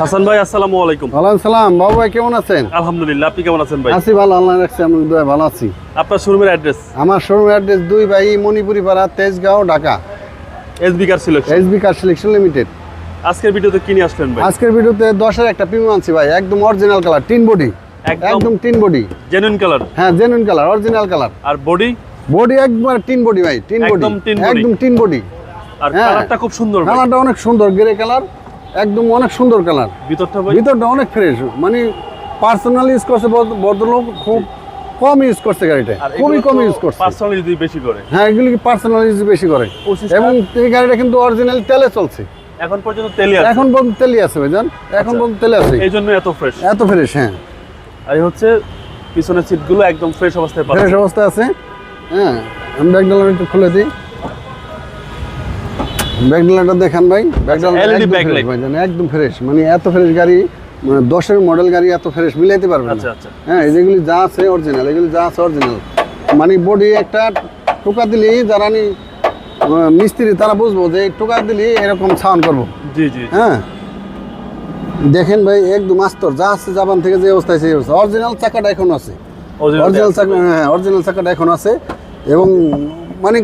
হাসান ভাই আসসালামু আলাইকুম। ওয়ালাইকুম সালাম। বাবু ভাই কেমন আছেন? আলহামদুলিল্লাহ আপনি কেমন আছেন ভাই? আছি ভালো আল্লাহ রাখছি আমি ভালো আছি। আপনার শোরুমের অ্যাড্রেস? আমার শোরুম অ্যাড্রেস দুই ভাই Monipuri Para Tejgaon Dhaka. SB car selection SB car selection limited আজকের ভিডিওতে কিনে আসলেন ভাই? আজকের ভিডিওতে দশের একটা প্রিমিয়াম আনছি ভাই একদম অরিজিনাল কালার তিন বডি একদম? তিন বডি জেনুইন কালার হ্যাঁ জেনুইন কালার অরিজিনাল কালার আর বডি বডি একবার তিন বডি ভাই তিন বডি একদম tin body। একদম তিন বডি আর হ্যাঁ। কালারটা খুব সুন্দর কালারটা অনেক সুন্দর গ্রে কালার একদম অনেক সুন্দর কালার। ভিতরটা ভিতরটা অনেক ফ্রেশ মানে পার্সোনাল ইউজ করছে ভদ্র- ভদ্রলোক খুব কম ইউজ করছে গাড়িটা। খুবই কম ইউজ করছে। পার্সোনাল ইউজ বেশি করে। হ্যাঁ এগুলি পার্সোনাল ইউজ বেশি করে। এবং এই গাড়িটা কিন্তু অরিজিনাল তেলে চলছে। এখন পর্যন্ত তেলে আছে। এখন পর্যন্ত তেলে আছে ভাইজান। এখন আচ্ছা। পর্যন্ত তেলে আছে। এই জন্য এত ফ্রেশ এত ফ্রেশ হ্যাঁ। আর হচ্ছে পিছনের সিটগুলো একদম ফ্রেশ অবস্থায় ফ্রেশ অবস্থায় আছে। হ্যাঁ আমি ব্যাগডালার একটু খুলে দিই। ব্যাগডালারটা দেখান ভাই। ব্যাগডালার LED একদম backlight। একদম ফ্রেশ মানে এত ফ্রেশ গাড়ি মানে দশের মডেল গাড়ি এত ফ্রেশ মিলাইতে আচ্ছা না। আচ্ছা হ্যাঁ এই যেগুলি যা আছে অরিজিনাল এগুলি যা আছে অরিজিনাল মানে বডি একটা টোকা দিলেই যারা নি মিস্ত্রি তারা বুঝব যে টোকা দিলেই এরকম ছাউন করব। জি জি হ্যাঁ। দেখেন ভাই একদম আস্তর। যা আছে জাপান থেকে যে অবস্থায় সেই অবস্থা। অরিজিনাল চাকাটা এখন আছে। অরিজিনাল চাকা। হ্যাঁ অরিজিনাল চাকাটা এখন আছে। এবং মানে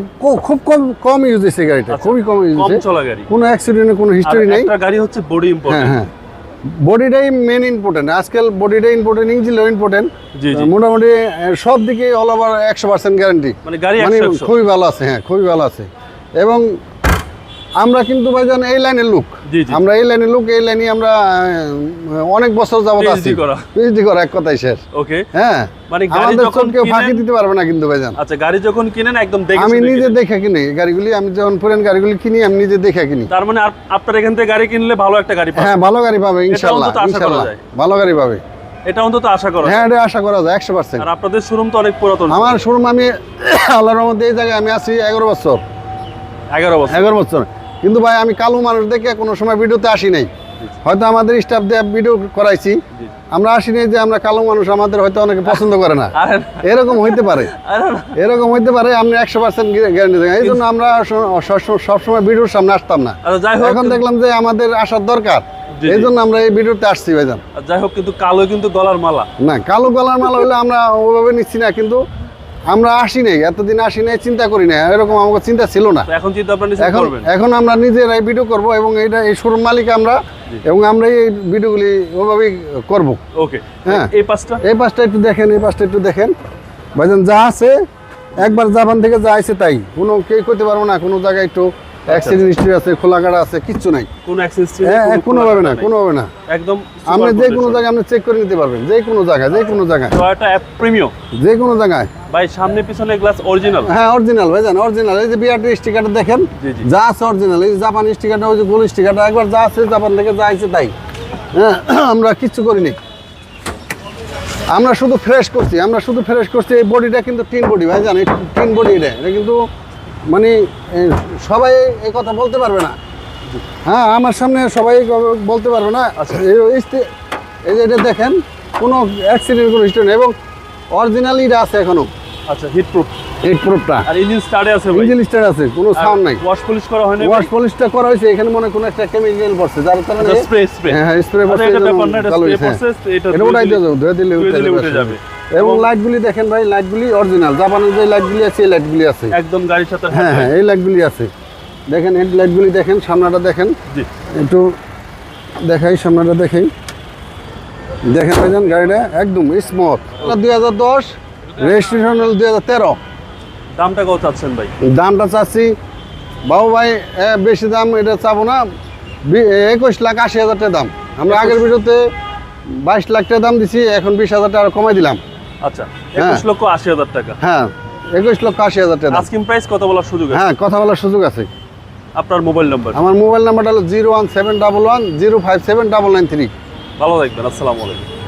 খুব কম কম ইউজ হয়েছে গাড়িটা আচ্ছা, খুবই কম ইউজ হয়েছে কোনো অ্যাক্সিডেন্টের কোনো হিস্টোরি নেই। গাড়ি হচ্ছে বডি ইম্পর্টেন্ট হ্যাঁ বডিটাই মেন ইম্পর্টেন্ট আজকাল বডিটাই ইম্পর্টেন্ট ইঞ্জিনও ইম্পর্টেন্ট মোটামুটি সব দিকে অল ওভার একশো পার্সেন্ট গ্যারান্টি মানে গাড়ি মানে। খুবই ভালো আছে হ্যাঁ খুবই ভালো আছে। এবং আমরা কিন্তু ভাইজান এই লাইনের লোক। আমরা এই লাইনের লোক এই লাইনে আমরা অনেক বছর যাবত আছি। পিএইচডি করা এক কথাই শেষ। ওকে। হ্যাঁ মানে গাড়ি যখন কেউ ফাঁকি দিতে পারবে না কিন্তু ভাইজান। আচ্ছা গাড়ি যখন কিনেন একদম দেখে আমি নিজে দেখে কিনি গাড়িগুলি আমি যখন পুরান গাড়িগুলি কিনি আমি নিজে দেখে কিনি। তার মানে আপ- আপনার এখান থেকে গাড়ি কিনলে ভালো একটা গাড়ি পাবেন। হ্যাঁ ভালো গাড়ি পাবে করা যায়। ভালো গাড়ি পাবে। এটা অন্তত আশা করা যায়। হ্যাঁ এটা আশা করা যায় একশো পার্সেন্ট আর আপনাদের শোরুম তো অনেক পুরাতন। আমার শোরুম আমি আল্লাহর মধ্যে এই জায়গায় আমি আছি এগারো বছর। এগারো বছর। এগারো বছর। কিন্তু ভাই আমি কালো মানুষ দেখে কোনো সময় ভিডিওতে আসি নাই। হয়তো আমাদের স্টাফ দিয়ে ভিডিও করাইছি। আমরা আসি নাই যে আমরা কালো মানুষ আমাদের হয়তো অনেকে পছন্দ করে না। এরকম হইতে পারে। এরকম হইতে পারে আপনি একশো পার্সেন্ট গ্যারান্টি দেন এই জন্য আমরা সবসময় ভিডিওর সামনে আসতাম না। আচ্ছা এখন দেখলাম যে আমাদের আসার দরকার। এই জন্য আমরা এই ভিডিওতে আসছি ভাইজান। যাই হোক কিন্তু কালো কিন্তু গলার মালা। না কালো গলার মালা হলে আমরা ওভাবে নিচ্ছি না কিন্তু আমরা আসি নাই এতদিন আসি নাই চিন্তা করি না এরকম আমাকে চিন্তা ছিল না। এখন চিন্তা এখন করবেন। এখন আমরা নিজেরাই ভিডিও করব এবং এটা এই শোরুম মালিক আমরা এবং আমরা এই ভিডিওগুলি ওভাবেই করব। ওকে। হ্যাঁ। এই পাঁচটা এই পাশটা একটু দেখেন এই পাশটা একটু দেখেন। ভাইজান যা আছে একবার জাপান থেকে যা আছে তাই। কোনো কেউ করতে পারব না কোনো জায়গায় একটু অ্যাক্সিডেন্ট হিস্ট্রি আছে খোলা কাটা আছে কিচ্ছু নাই। কোন অ্যাক্সেস হ্যাঁ হ্যাঁ, কোনোভাবে না কোনোভাবে না। একদম আপনি যে কোনো জায়গায় আপনি চেক করে নিতে পারবেন যে কোনো জায়গায় যে কোনো জায়গায়। টয়োটা অ্যাপ প্রিমিয়াম যে কোনো জায়গায়। ভাই সামনে পিছনে গ্লাস অরিজিনাল হ্যাঁ অরিজিনাল অরিজিনাল এই যে বিআরটি স্টিকারটা দেখেন। যা আছে অরিজিনাল এই জাপানি স্টিকারটা ওই যে গোল স্টিকারটা একবার যা আছে জাপান থেকে যা আছে তাই। হ্যাঁ আমরা কিচ্ছু করিনি। আমরা শুধু ফ্রেশ করছি আমরা শুধু ফ্রেশ করছি এই বডিটা কিন্তু টিন বডি ভাইজান এই টিন বডি এটা এটা কিন্তু মানে সবাই এই কথা বলতে পারবে না। হ্যাঁ আমার সামনে সবাই বলতে পারবে না। আচ্ছা। এই যে এটা দেখেন কোনো অ্যাক্সিডেন্ট কোনো হিস্ট্রি নেই এবং অরিজিনালিটা আছে এখনও। আচ্ছা হিট প্রুফ এই প্রুফটা আর ইঞ্জিন স্টার্টে আছে ভাই। ইঞ্জিন আছে কোনো সাউন্ড নাই। ওয়াশ পলিশ করা হয়নি ওয়াশ পলিশটা করা হয়েছে এখানে মনে হয় কোনো একটা কেমিক্যাল পড়ছে যার কারণে স্প্রে স্প্রে হ্যাঁ স্প্রে আচ্ছা, পড়ছে এটা ব্যাপার না, এটা spray হয়েছে, হ্যাঁ। পড়ছে, এটা এটা উঠাই দিয়ে যাবে ধুয়ে দিলে উঠে যাবে এবং এবং- লাইটগুলি দেখেন ভাই লাইটগুলি অরিজিনাল জাপানের যে লাইটগুলি আছে এই লাইটগুলি আছে। একদম গাড়ির সাথে হ্যাঁ হ্যাঁ এই লাইটগুলি আছে। দেখেন হেড লাইটগুলি দেখেন সামনাটা দেখেন। একটু দেখাই সামনাটা দেখাই। দেখেন ভাইজান গাড়িটা একদম স্মুথ দুই হাজার দশ রেজিস্ট্রেশন হল দুই হাজার তেরো। দামটা কত চাচ্ছেন ভাই? দামটা চাচ্ছি বাবু ভাই বেশি দাম এটা চাবো না। একুশ লাখ আশি হাজার টাকা দাম। আমরা আগের ভিডিওতে বাইশ লাখ টাকা দাম দিছি এখন বিশ হাজার টাকা কমাই দিলাম। আচ্ছা হ্যাঁ। একুশ লক্ষ আশি হাজার টাকা। হ্যাঁ একুশ লক্ষ আশি হাজার টাকা আস্কিং প্রাইস কত বলার সুযোগ হ্যাঁ কথা বলার সুযোগ আছে। আপনার মোবাইল নাম্বার আমার মোবাইল নাম্বারটা হলো zero one seven double one zero five seven double nine three. ভালো থাকবেন আসসালামু আলাইকুম।